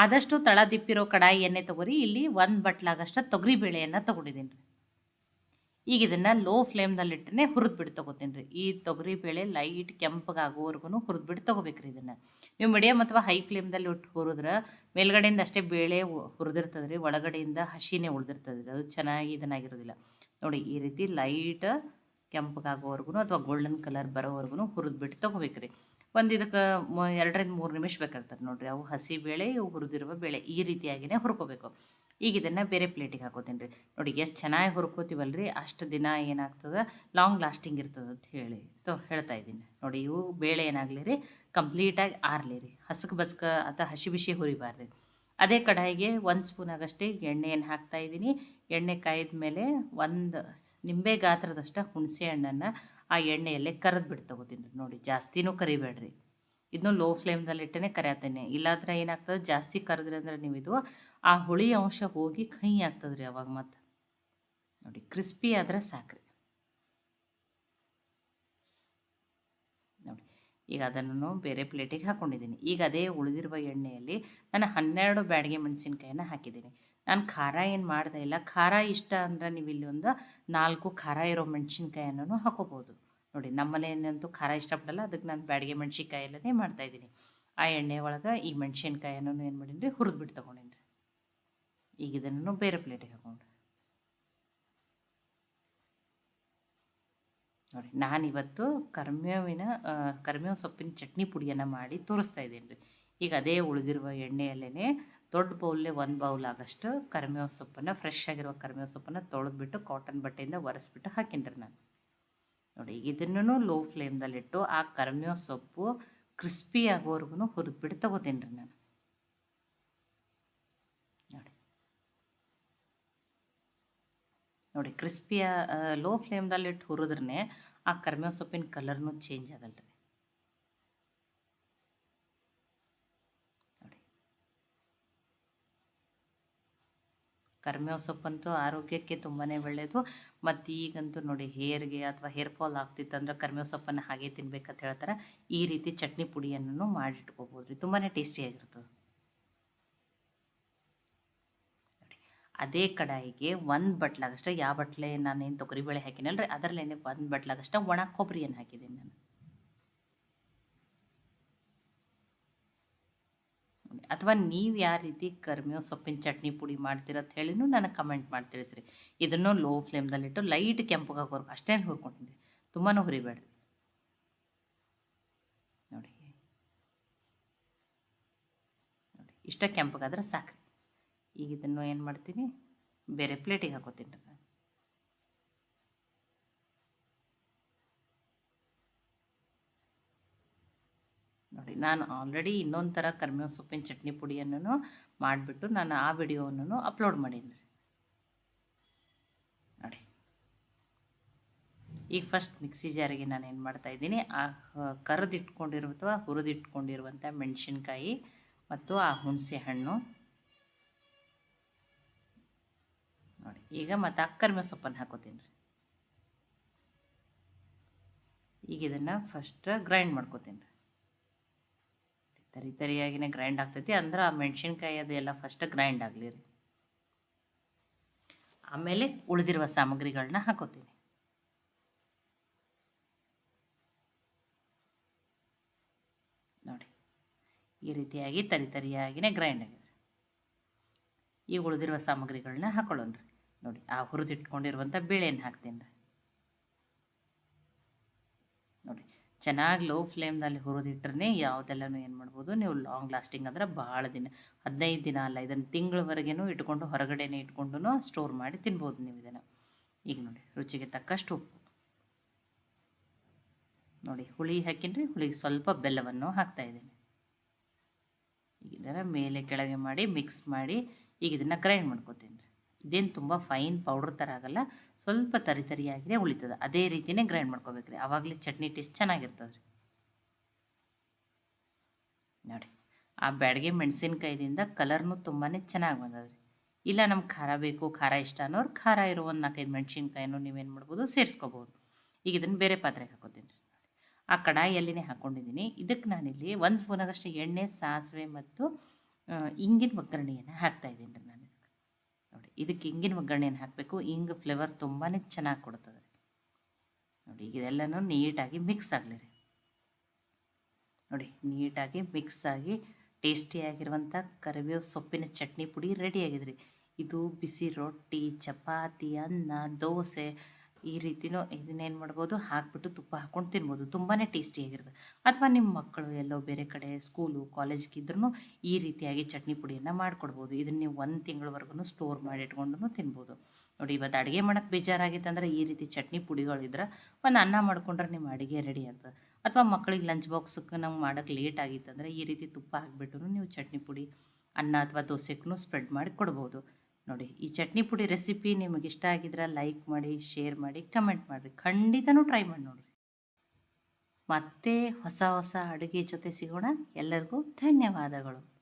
ಆದಷ್ಟು ತಳ ದಿಪ್ಪಿರೋ ಕಡಾಯಿ ಎಣ್ಣೆ ತೊಗೊರಿ ಇಲ್ಲಿ ಒಂದು ಬಟ್ಲಾಗಷ್ಟು ತೊಗರಿ ಬೇಳೆಯನ್ನು ತೊಗೊಂಡಿದ್ದೀನಿ ರೀ. ಈಗ ಇದನ್ನು ಲೋ ಫ್ಲೇಮ್ನಲ್ಲಿಟ್ಟನೆ ಹುರಿದ್ಬಿಟ್ಟು ತೊಗೋತೀನಿ ರೀ. ಈ ತೊಗರಿ ಬೇಳೆ ಲೈಟ್ ಕೆಂಪಗಾಗೋವರೆಗೂ ಹುರಿದ್ಬಿಟ್ಟು ತೊಗೋಬೇಕು ರೀ ಇದನ್ನು. ನೀವು ಮೀಡಿಯಮ್ ಅಥವಾ ಹೈ ಫ್ಲೇಮ್ದಲ್ಲಿ ಇಟ್ಟು ಹುರಿದ್ರೆ ಮೇಲ್ಗಡೆಯಿಂದ ಅಷ್ಟೇ ಬೇಳೆ ಹುರಿದಿರ್ತದೆ ರೀ ಒಳಗಡೆಯಿಂದ ಹಸಿನೇ ಉಳಿದಿರ್ತದೆ ಅದು ಚೆನ್ನಾಗಿ ಇದನ್ನಾಗಿರೋದಿಲ್ಲ. ನೋಡಿ, ಈ ರೀತಿ ಲೈಟ್ ಕೆಂಪಗಾಗೋವರೆಗೂ ಅಥವಾ ಗೋಲ್ಡನ್ ಕಲರ್ ಬರೋವರೆಗೂ ಹುರಿದ್ಬಿಟ್ಟು ತೊಗೋಬೇಕು ರೀ. ಒಂದು ಇದಕ್ಕೆ ಎರಡರಿಂದ ಮೂರು ನಿಮಿಷ ಬೇಕಾಗ್ತದೆ ನೋಡಿರಿ. ಅವು ಹಸಿ ಬೇಳೆ, ಇವು ಹುರಿದಿರುವ ಬೇಳೆ ಈ ರೀತಿಯಾಗಿಯೇ ಹುರ್ಕೋಬೇಕು. ಈಗ ಇದನ್ನು ಬೇರೆ ಪ್ಲೇಟಿಗೆ ಹಾಕೋತೀನಿ ರೀ ನೋಡಿ ಎಷ್ಟು ಚೆನ್ನಾಗಿ ಹುರ್ಕೋತೀವಲ್ಲ ರೀ ಅಷ್ಟು ದಿನ ಏನಾಗ್ತದೆ? ಲಾಂಗ್ ಲಾಸ್ಟಿಂಗ್ ಇರ್ತದೆ ಅಂತ ಹೇಳಿ ತೋ ಹೇಳ್ತಾ ಇದ್ದೀನಿ. ನೋಡಿ ಇವು ಬೇಳೆ ಏನಾಗಲಿ ರೀ ಕಂಪ್ಲೀಟಾಗಿ ಆರಲಿ ರೀ ಹಸಕ್ ಬಸ್ಕ ಅಂತ ಹಸಿ ಬಿಸಿ ಹುರಿಬಾರ್ದು. ಅದೇ ಕಡಾಯಿಗೆ ಒಂದು ಸ್ಪೂನ್ ಆಗಷ್ಟೇ ಎಣ್ಣೆಯನ್ನು ಹಾಕ್ತಾ ಇದ್ದೀನಿ. ಎಣ್ಣೆ ಕಾಯ್ದ ಮೇಲೆ ಒಂದು ನಿಂಬೆ ಗಾತ್ರದಷ್ಟು ಹುಣಸೆ ಹಣ್ಣನ್ನು ಆ ಎಣ್ಣೆಯಲ್ಲೇ ಕರೆದು ಬಿಟ್ಟು ತಗೋತೀನಿ ನೋಡಿ, ಜಾಸ್ತಿನೂ ಕರಿಬೇಡ್ರಿ. ಇದನ್ನು ಲೋ ಫ್ಲೇಮ್ದಲ್ಲಿ ಇಟ್ಟೇ ಕರಿಯತ್ತೇನೆ. ಇಲ್ಲಾಂದ್ರೆ ಏನಾಗ್ತದೆ, ಜಾಸ್ತಿ ಕರೆದ್ರಿ ಅಂದ್ರೆ ನೀವು ಇದು ಆ ಹುಳಿ ಅಂಶ ಹೋಗಿ ಕಹಿ ಆಗ್ತದೆ ರೀ ಅವಾಗ ಮತ್ತೆ. ನೋಡಿ ಕ್ರಿಸ್ಪಿ ಆದರೆ ಸಾಕ್ರಿ. ನೋಡಿ, ಈಗ ಅದನ್ನು ಬೇರೆ ಪ್ಲೇಟಿಗೆ ಹಾಕ್ಕೊಂಡಿದ್ದೀನಿ ಈಗ ಅದೇ ಉಳಿದಿರುವ ಎಣ್ಣೆಯಲ್ಲಿ ನಾನು ಹನ್ನೆರಡು ಬ್ಯಾಡಿಗೆ ಮೆಣಸಿನ್ಕಾಯಿನ ಹಾಕಿದ್ದೀನಿ. ನಾನು ಖಾರ ಏನು ಮಾಡ್ದೆ ಇಲ್ಲ. ಖಾರ ಇಷ್ಟ ಅಂದರೆ ನೀವು ಒಂದು ನಾಲ್ಕು ಖಾರ ಇರೋ ಮೆಣಸಿನ್ಕಾಯನ್ನು ಹಾಕೋಬೋದು. ನೋಡಿ ನಮ್ಮನೇನಂತೂ ಖಾರ ಇಷ್ಟಪಡಲ್ಲ. ಅದಕ್ಕೆ ನಾನು ಬ್ಯಾಡಿಗೆ ಮೆಣ್ಸಿನ್ಕಾಯಿ ಮಾಡ್ತಾ ಮಾಡ್ತಾಯಿದ್ದೀನಿ ಆ ಎಣ್ಣೆ ಒಳಗೆ ಈ ಮೆಣಸಿನ್ಕಾಯನ್ನು ಏನು ಮಾಡೀನಿ ಹುರಿದು ಬಿಟ್ಟು ತೊಗೊಂಡೀನಿ ಈಗ ಇದನ್ನು ಬೇರೆ ಪ್ಲೇಟಿಗೆ ಹಾಕೊಂಡು ನೋಡಿ ನಾನಿವತ್ತು ಕರ್ಮೇವಿನ ಕರ್ಮೇವು ಸೊಪ್ಪಿನ ಚಟ್ನಿ ಪುಡಿಯನ್ನು ಮಾಡಿ ತೋರಿಸ್ತಾ ಇದ್ದೀನಿ ರೀ. ಈಗ ಅದೇ ಉಳಿದಿರುವ ಎಣ್ಣೆಯಲ್ಲೇ ದೊಡ್ಡ ಬೌಲ್ಲೆ ಒಂದು ಬೌಲ್ ಆಗೋಷ್ಟು ಕರ್ಮೇವ ಸೊಪ್ಪನ್ನು ಫ್ರೆಶ್ ಆಗಿರುವ ಕರಿಬೇವು ಸೊಪ್ಪನ್ನು ತೊಳೆದ್ಬಿಟ್ಟು ಕಾಟನ್ ಬಟ್ಟೆಯಿಂದ ಒರೆಸ್ಬಿಟ್ಟು ಹಾಕಿನ್ರಿ ನಾನು. ನೋಡಿ ಇದನ್ನು ಲೋ ಫ್ಲೇಮ್ದಲ್ಲಿಟ್ಟು ಆ ಕರಿಬೇವು ಸೊಪ್ಪು ಕ್ರಿಸ್ಪಿ ಆಗೋವರೆಗೂ ಹುರಿದ್ಬಿಟ್ಟು ತಗೋತೀನಿ ರೀ ನಾನು. ನೋಡಿ. ನೋಡಿ ಕ್ರಿಸ್ಪಿಯ ಲೋ ಫ್ಲೇಮ್ದಲ್ಲಿಟ್ಟು ಹುರಿದ್ರೆ ಆ ಕರ್ಮೇವ ಸೊಪ್ಪಿನ ಕಲರ್ನೂ ಚೇಂಜ್ ಆಗಲ್ಲ ಕರಿಮೇವು ಸೊಪ್ಪಂತೂ ಆರೋಗ್ಯಕ್ಕೆ ತುಂಬಾ ಒಳ್ಳೆಯದು ಮತ್ತು ಈಗಂತೂ ನೋಡಿ ಹೇರ್ಗೆ ಅಥವಾ ಹೇರ್ ಫಾಲ್ ಆಗ್ತಿತ್ತು ಅಂದ್ರೆ ಕರಿಮೇವು ಸೊಪ್ಪನ್ನು ಹಾಗೆ ತಿನ್ಬೇಕಂತ ಹೇಳ್ತಾರೆ. ಈ ರೀತಿ ಚಟ್ನಿ ಪುಡಿಯನ್ನು ಮಾಡಿಟ್ಕೋಬೋದು ರೀ. ತುಂಬಾ ಟೇಸ್ಟಿಯಾಗಿರ್ತದೆ ಅದೇ ಕಡಾಯಿಗೆ ಒಂದು ಬಟ್ಲಾಗಷ್ಟೇ ಯಾವ ಬಟ್ಲೆ ನಾನೇನು ತೊಗರಿಬೇಳೆ ಹಾಕಿನಲ್ರಿ, ಅದರಲ್ಲೇನೆ ಒಂದು ಬಟ್ಲಾಗಷ್ಟೇ ಒಣ ಕೊಬ್ಬರಿಯನ್ನು ಹಾಕಿದ್ದೀನಿ ನಾನು. ಅಥವಾ ನೀವು ಯಾವ ರೀತಿ ಕರ್ಮೇವು ಸೊಪ್ಪಿನ ಚಟ್ನಿ ಪುಡಿ ಮಾಡ್ತೀರ ಅಂತ ಹೇಳಿನೂ ನನಗೆ ಕಮೆಂಟ್ ಮಾಡಿ ತಿಳಿಸ್ರಿ. ಇದನ್ನು ಲೋ ಫ್ಲೇಮ್ದಲ್ಲಿಟ್ಟು ಲೈಟ್ ಕೆಂಪಗಾಗೋರ್ಗು ಅಷ್ಟೇನು ಹುರ್ಕೊಂಡಿದ್ದೆ. ತುಂಬಾ ಹುರಿಬೇಡ್ರಿ. ನೋಡಿ. ನೋಡಿ, ಇಷ್ಟ ಕೆಂಪಗಾದ್ರೆ ಸಾಕ್ರಿ. ಈಗ ಇದನ್ನು ಏನು ಮಾಡ್ತೀನಿ? ಬೇರೆ ಪ್ಲೇಟಿಗೆ ಹಾಕೋತೀನಿ ರೀ ನೋಡಿ ನಾನು ಆಲ್ರೆಡಿ ಇನ್ನೊಂದು ಥರ ಕರ್ಮೆ ಸೊಪ್ಪಿನ ಚಟ್ನಿ ಪುಡಿಯನ್ನು ಮಾಡಿಬಿಟ್ಟು ನಾನು ಆ ವಿಡಿಯೋವನ್ನು ಅಪ್ಲೋಡ್ ಮಾಡೀನಿ. ನೋಡಿ. ಈಗ ಫಸ್ಟ್ ಮಿಕ್ಸಿ ಜಾರಿಗೆ ನಾನು ಏನು ಮಾಡ್ತಾ ಇದ್ದೀನಿ, ಆ ಕರೆದಿಟ್ಕೊಂಡಿರುವ ಅಥವಾ ಹುರಿದಿಟ್ಕೊಂಡಿರುವಂಥ ಮೆಣಸಿನ್ಕಾಯಿ ಮತ್ತು ಆ ಹುಣಸೆ ಹಣ್ಣು. ನೋಡಿ, ಈಗ ಮತ್ತು ಆ ಕರ್ಮೆ ಸೊಪ್ಪನ್ನು ಹಾಕೋತೀನಿ ರೀ. ಈಗ ಇದನ್ನು ಫಸ್ಟ್ ಗ್ರೈಂಡ್ ಮಾಡ್ಕೋತೀನಿ ರೀ. ತರಿ ತರಿಯಾಗಿನೇ ಗ್ರೈಂಡ್ ಆಗ್ತೈತಿ. ಅಂದ್ರೆ ಆ ಮೆಣಸಿನ್ಕಾಯಿ ಅದು ಎಲ್ಲ ಫಸ್ಟ್ ಗ್ರೈಂಡ್ ಆಗಲಿ ರೀ. ಆಮೇಲೆ ಉಳಿದಿರುವ ಸಾಮಗ್ರಿಗಳನ್ನ ಹಾಕೋತೀನಿ. ನೋಡಿ, ಈ ರೀತಿಯಾಗಿ ತರಿ ತರಿಯಾಗಿನೇ ಗ್ರೈಂಡ್ ಆಗಿದೆ. ಈ ಉಳಿದಿರುವ ಸಾಮಗ್ರಿಗಳನ್ನ ಹಾಕೊಳ್ಳೋಣ ರೀ. ನೋಡಿ, ಆ ಹುರಿದಿಟ್ಕೊಂಡಿರುವಂಥ ಬೇಳೆಯನ್ನು ಹಾಕ್ತೀನಿ ರೀ. ನೋಡಿ ಚೆನ್ನಾಗಿ ಲೋ ಫ್ಲೇಮ್ನಲ್ಲಿ ಹುರಿದಿಟ್ರೆ ಯಾವುದೆಲ್ಲನೂ ಏನು ಮಾಡ್ಬೋದು, ನೀವು ಲಾಂಗ್ ಲಾಸ್ಟಿಂಗ್ ಅಂದ್ರೆ ಭಾಳ ದಿನ, ಹದಿನೈದು ದಿನ ಅಲ್ಲ, ಇದನ್ನು ತಿಂಗಳವರೆಗೂ ಇಟ್ಕೊಂಡು ಹೊರಗಡೆನೇ ಇಟ್ಕೊಂಡು ಸ್ಟೋರ್ ಮಾಡಿ ತಿನ್ಬೋದು ನೀವು ಇದನ್ನು. ಈಗ ನೋಡಿ, ರುಚಿಗೆ ತಕ್ಕಷ್ಟು ಉಪ್ಪು. ನೋಡಿ, ಹುಳಿ ಹಾಕಿನ್ರಿ, ಹುಳಿಗೆ ಸ್ವಲ್ಪ ಬೆಲ್ಲವನ್ನು ಹಾಕ್ತಾಯಿದ್ದೀನಿ ಈಗ ಇದನ್ನು ಮೇಲೆ ಕೆಳಗೆ ಮಾಡಿ ಮಿಕ್ಸ್ ಮಾಡಿ, ಈಗ ಇದನ್ನು ಗ್ರೈಂಡ್ ಮಾಡ್ಕೋತೀನಿ. ಇದೇನು ತುಂಬ ಫೈನ್ ಪೌಡ್ರ್ ಥರ ಆಗಲ್ಲ, ಸ್ವಲ್ಪ ತರಿ ತರಿಯಾಗಿದೆ ಉಳಿತದೆ. ಅದೇ ರೀತಿಯೇ ಗ್ರೈಂಡ್ ಮಾಡ್ಕೋಬೇಕು ರೀ ಆವಾಗಲೇ ಚಟ್ನಿ ಟೇಸ್ಟ್ ಚೆನ್ನಾಗಿರ್ತದೆ ರೀ ನೋಡಿ ಆ ಬ್ಯಾಡಗೆ ಮೆಣಸಿನ್ಕಾಯ್ದಿಂದ ಕಲರ್ನು ತುಂಬಾ ಚೆನ್ನಾಗಿ ಬಂದದ್ರಿ. ಇಲ್ಲ ನಮ್ಗೆ ಖಾರ ಬೇಕು, ಖಾರ ಇಷ್ಟ ಅನ್ನೋರು ಖಾರ ಇರೋ ಒಂದು ನಾಲ್ಕೈದು ಮೆಣಸಿನ್ಕಾಯನ್ನು ನೀವೇನು ಮಾಡ್ಬೋದು, ಸೇರಿಸ್ಕೋಬೋದು. ಈಗ ಇದನ್ನು ಬೇರೆ ಪಾತ್ರೆಗೆ ಹಾಕೋತೀನಿ. ರೀ ಆ ಕಡಾಯಿಯಲ್ಲಿನೇ ಹಾಕ್ಕೊಂಡಿದ್ದೀನಿ ಇದಕ್ಕೆ ನಾನಿಲ್ಲಿ ಒಂದು ಸ್ಪೂನಾಗಷ್ಟೇ ಎಣ್ಣೆ, ಸಾಸಿವೆ ಮತ್ತು ಇಂಗಿನ ಒಗ್ಗರಣೆಯನ್ನು ಹಾಕ್ತಾಯಿದ್ದೀನಿ ರೀ ನಾನು. ಇದಕ್ಕೆ ಹಿಂಗಿನ ಒಗ್ಗರಣೆಯನ್ನು ಹಾಕಬೇಕು. ಹಿಂಗೆ ಫ್ಲೇವರ್ ತುಂಬಾ ಚೆನ್ನಾಗಿ ಕೊಡ್ತದೆ. ನೋಡಿ ಈಗ ಇದೆಲ್ಲನೂ ನೀಟಾಗಿ ಮಿಕ್ಸ್ ಆಗಲಿ ರೀ. ನೋಡಿ, ನೀಟಾಗಿ ಮಿಕ್ಸ್ ಆಗಿ ಟೇಸ್ಟಿಯಾಗಿರುವಂಥ ಕರಿಬೇವು ಸೊಪ್ಪಿನ ಚಟ್ನಿ ಪುಡಿ ರೆಡಿಯಾಗಿದೆ ರೀ ಇದು ಬಿಸಿ ರೊಟ್ಟಿ, ಚಪಾತಿ, ಅನ್ನ, ದೋಸೆ ಈ ರೀತಿನೂ ಇದನ್ನೇನು ಮಾಡ್ಬೋದು? ಹಾಕ್ಬಿಟ್ಟು ತುಪ್ಪ ಹಾಕ್ಕೊಂಡು ತಿನ್ಬೋದು. ತುಂಬಾ ಟೇಸ್ಟಿಯಾಗಿರುತ್ತೆ ಅಥವಾ ನಿಮ್ಮ ಮಕ್ಕಳು ಎಲ್ಲೋ ಬೇರೆ ಕಡೆ ಸ್ಕೂಲು ಕಾಲೇಜ್ಗಿದ್ರೂ ಈ ರೀತಿಯಾಗಿ ಚಟ್ನಿ ಪುಡಿಯನ್ನು ಮಾಡಿಕೊಡ್ಬೋದು. ಇದನ್ನು ನೀವು ಒಂದು ತಿಂಗಳವರೆಗೂ ಸ್ಟೋರ್ ಮಾಡಿ ಇಟ್ಕೊಂಡು ತಿನ್ಬೋದು. ನೋಡಿ, ಇವತ್ತು ಅಡುಗೆ ಮಾಡೋಕ್ಕೆ ಬೇಜಾರಾಗಿತ್ತು ಅಂದರೆ ಈ ರೀತಿ ಚಟ್ನಿ ಪುಡಿಗಳಿದ್ರೆ ಒಂದು ಅನ್ನ ಮಾಡ್ಕೊಂಡ್ರೆ ನಿಮ್ಮ ಅಡುಗೆ ರೆಡಿ ಆಗ್ತದೆ. ಅಥವಾ ಮಕ್ಕಳಿಗೆ ಲಂಚ್ ಬಾಕ್ಸಕ್ಕೆ ನಮ್ಗೆ ಮಾಡೋಕ್ಕೆ ಲೇಟ್ ಆಗಿತ್ತು ಅಂದರೆ ಈ ರೀತಿ ತುಪ್ಪ ಹಾಕ್ಬಿಟ್ಟು ನೀವು ಚಟ್ನಿ ಪುಡಿ, ಅನ್ನ ಅಥವಾ ದೋಸೆಗೂ ಸ್ಪ್ರೆಡ್ ಮಾಡಿ ಕೊಡ್ಬೋದು. ನೋಡಿ, ಈ ಚಟ್ನಿ ಪುಡಿ ರೆಸಿಪಿ ನಿಮಗೆ ಇಷ್ಟ ಆಗಿದ್ರೆ ಲೈಕ್ ಮಾಡಿ ಶೇರ್ ಮಾಡಿ ಕಮೆಂಟ್ ಮಾಡಿರಿ. ಖಂಡಿತನೂ ಟ್ರೈ ಮಾಡಿ ನೋಡಿರಿ. ಮತ್ತೆ ಹೊಸ ಹೊಸ ಅಡುಗೆ ಜೊತೆ ಸಿಗೋಣ. ಎಲ್ಲರಿಗೂ ಧನ್ಯವಾದಗಳು.